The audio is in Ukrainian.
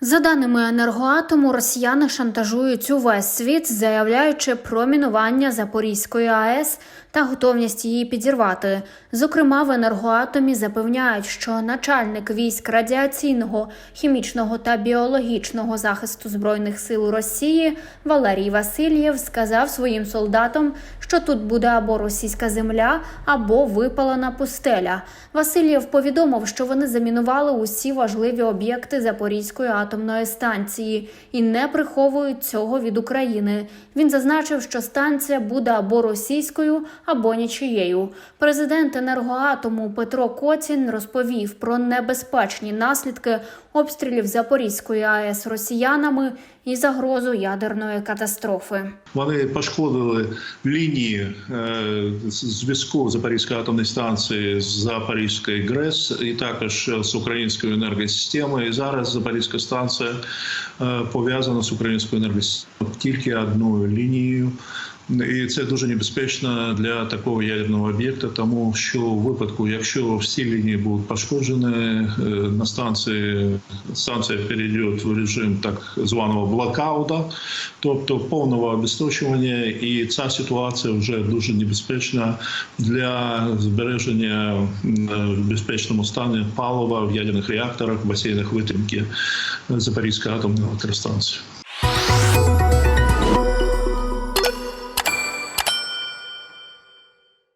За даними енергоатому, росіяни шантажують увесь світ, заявляючи про мінування Запорізької АЕС та готовність її підірвати. Зокрема, в енергоатомі запевняють, що начальник військ радіаційного, хімічного та біологічного захисту збройних сил Росії Валерій Васильєв сказав своїм солдатам, що тут буде або російська земля, або випалена пустеля. Васильєв повідомив, що вони замінували усі важливі об'єкти Запорізької атомної станції і не приховують цього від України. Він зазначив, що станція буде або російською, або нічиєю. Президент енергоатому Петро Коцін розповів про небезпечні наслідки обстрілів Запорізької АЕС росіянами і загрозу ядерної катастрофи. Вони пошкодили лінії е, зв'язку Запорізької атомної станції з Запорізькою ГРЕС і також з українською енергосистемою. І зараз Запорізька станція е, пов'язана з українською енергосистемою тільки одною лінією. І це дуже небезпечно для такого ядерного об'єкта, тому що у випадку, якщо всі лінії будуть пошкоджені, е, на станції станція перейде в режим так званого блокаута, тобто повного обесточування, і ця ситуація вже дуже небезпечна для збереження в безпечному стані палива в ядерних реакторах, басейнах витримки Запорізької атомної електростанції.